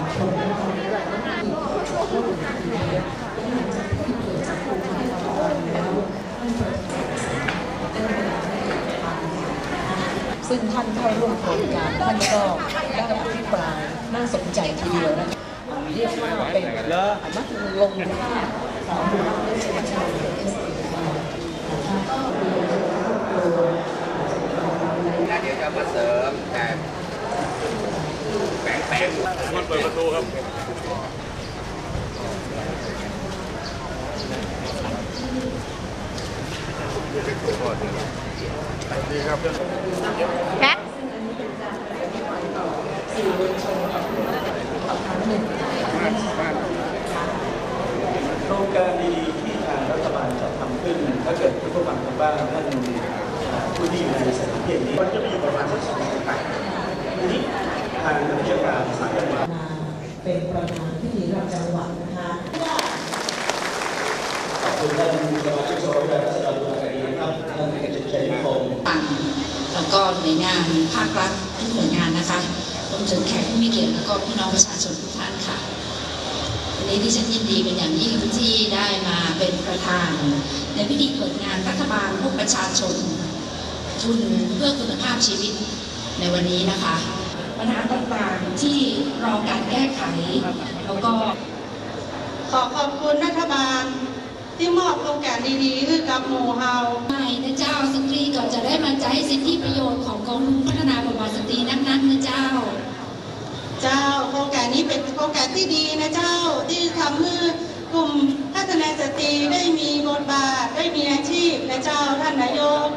ซึ่งท่านเข้าร่วมโครงการท่านก็ได้อภิปรายน่าสนใจทีเดียวนะคะเรียกว่าเป็นมัธลงภาของประชาชนแล้วเดี๋ยวจะมาเสริมแต่แปลงแปลง มันเปิดประตูครับแพ็คโครงการดีๆที่ทางรัฐบาลจะทำขึ้น ถ้าเกิดผู้ฟังทางบ้านท่านอ่าผู้ที่อยู่ในสถานที่นี้มันจะมีอยู่ประมาณสักสองสายทีนี้ ทางราชการสายการมามาเป็นประธานพิธีรับจังหวัดนะคะขอบคุณท่านสมาชิกสภาผู้แทนราษฎรตุลาการนะครับท่านเอกชัยนิคมต่างแล้วก็หน่วยงานภาครัฐทุกหน่วยงานนะคะรวมถึงแขกผู้มีเกียรติแล้วก็พี่น้องประชาชนทุกท่านค่ะวันนี้ที่ฉันยินดีเป็นอย่างยิ่งที่ได้มาเป็นประธาน ในพิธีเปิดงานรัฐบาลพบประชาชนทุนเพื่อคุณภาพชีวิตในวันนี้นะคะ ปัญหาต่างๆที่รอการแก้ไข แล้วก็ ขอขอบคุณรัฐบาล ที่มอบโอกาสดีๆให้กับหมู่เฮาไม่นะเจ้าสตรีก็จะได้มาใช้สิทธิประโยชน์ของกองทุนพัฒนาบทบาทสตรีนั้นๆนะเจ้า เจ้าโครงการนี้เป็นโครงการที่ดีนะเจ้าที่ทำให้กลุ่มพัฒนาสตรีได้มีบทบาทได้มีอาชีพนะเจ้าท่านนายก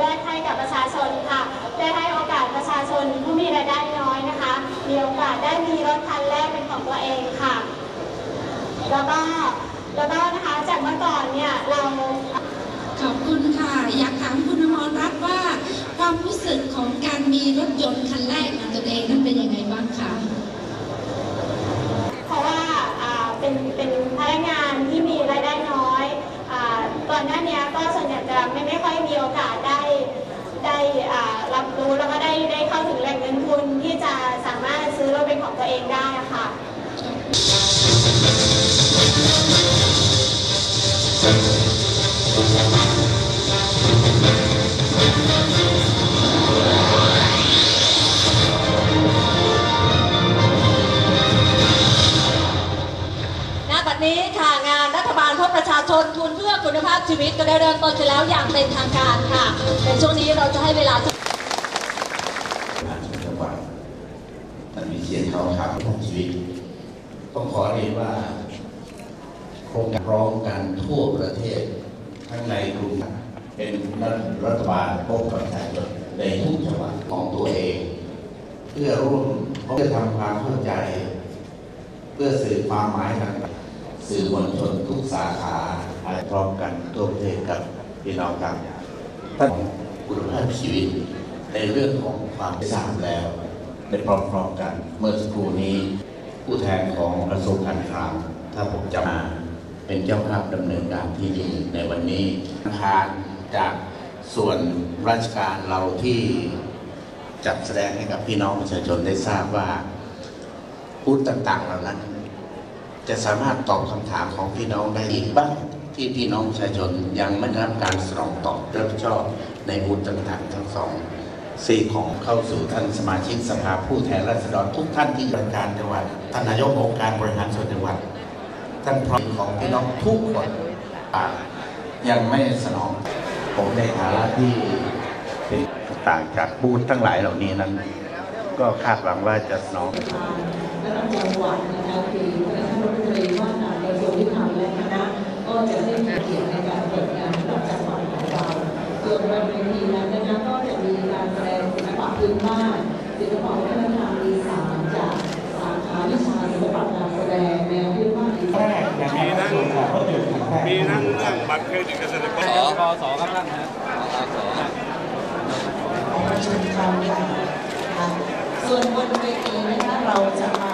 แรกให้กับประชาชนค่ะ ได้ให้โอกาสประชาชนผู้มีรายได้น้อยนะคะ มีโอกาสได้มีรถคันแรกเป็นของตัวเองค่ะ แล้วก็แล้วก็นะคะจากเมื่อก่อนเนี่ยเราขอบคุณค่ะ อยากถามคุณอมรรัตน์ว่า ความรู้สึกของการมีรถยนต์คันแรกของตัวเองนั้นเป็นยังไงบ้างคะเพราะว่าอ่าเป็นเป็นพนักงานที่มีรายได้น้อยอ่าก่อนหน้านี้ก็ส่วนใหญ่จะไม่ไม่ค่อยมีโอกาสได้ได้อ่า รับรู้แล้วก็ได้ได้เข้าถึงแหล่งเงินทุนที่จะสามารถซื้อรถเป็นของตัวเองได้ค่ะณบัดนี้ค่ะงานรัฐบาลพบประชาชนทุนเพื่อคุณภาพชีวิตก็ได้เริ่มต้นขึ้นแล้วอย่างเป็นทางการค่ะในช่วงนี้เราจะให้เวลา งานจังหวัด ท่านวิเชียนเขาขับของชีวิตต้องขอเรียนว่า โครงการร้องกันทั่วประเทศ ทั้งในกรุงเป็นรัฐบาลพบกับประชาชนในทุกจังหวัดของตัวเอง เพื่อร่วมเพื่อทำความเข้าใจ เพื่อสื่อความหมายต่างสื่อมวลชนทุกสาขาพร้อมกันทั่วประเทศกับพี่น้องครับท่านคุณภาพชีวิตในเรื่องของความทราบแล้ว เป็นพร้อมๆกัน เมื่อสักครู่นี้ ผู้แทนของกระทรวงการคลังถ้าผมจำมาเป็นเจ้าภาพดำเนินการที่ดีในวันนี้ทานจากส่วนราชการเราที่จัดแสดงให้กับพี่น้องประชาชนได้ทราบว่าพูดต่างๆเหล่านั้น จะสามารถตอบคำถามของพี่น้องได้อีกบ้างที่พี่น้องประชาชนยังไม่ได้รับการสนองตอบรับผิดชอบในบูธต่างๆ ทั้งสอง สี่ของเข้าสู่ท่านสมาชิกสภาผู้แทนราษฎรทุกท่านที่บริการจังหวัดท่านนายกองค์การบริหารส่วนจังหวัด ท่านพร้อมของพี่น้องทุกคนยังไม่สนอง ผมในฐานะที่ต่างจากบูธทั้งหลายเหล่านี้นั้น ก็คาดหวังว่าจะสนองและจังหวัดนะคะคือคณะรัฐมนตรีว่าการกระทรวงยุติธรรมและคณะก็จะได้มีเกียรติในการเปิดงาน ส่วนบนเวทีนั้นนะคะก็จะมีการแสดงศิลปะพื้นบ้านศิลปะวัฒนธรรมอีสานจากสาขาวิชาศิลปะการแสดงแนวพื้นบ้านอีสานมีทั้งมีทั้งเรื่องบัตรเครดิตเกษตรกรกสครับท่านนะประชุมครั้งใหญ่นะส่วนบนเวทีนะคะเราจะมา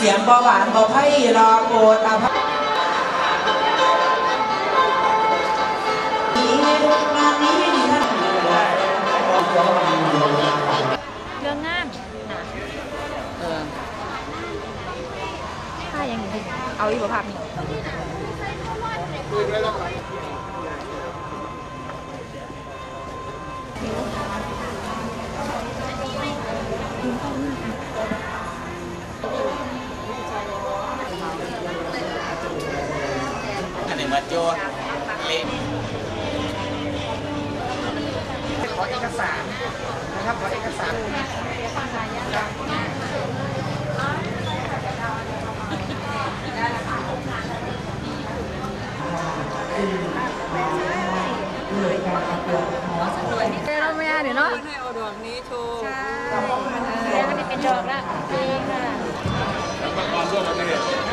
เสียงเบาหวานเบาไพ่รอโปรดอาภัยงานนี้ไม่ดีนะเรื่องงานนะเออถ้ายังอยู่เอาอีกบ่ภาพนี้อัน ขอเอกสารนะครับขอเอกสารเราไม่ได้เนาะให้เอาดอกนี้โชว์ใช่แล้วก็เป็นดอกละจริงค่ะแล้วก็ความร่วมมือ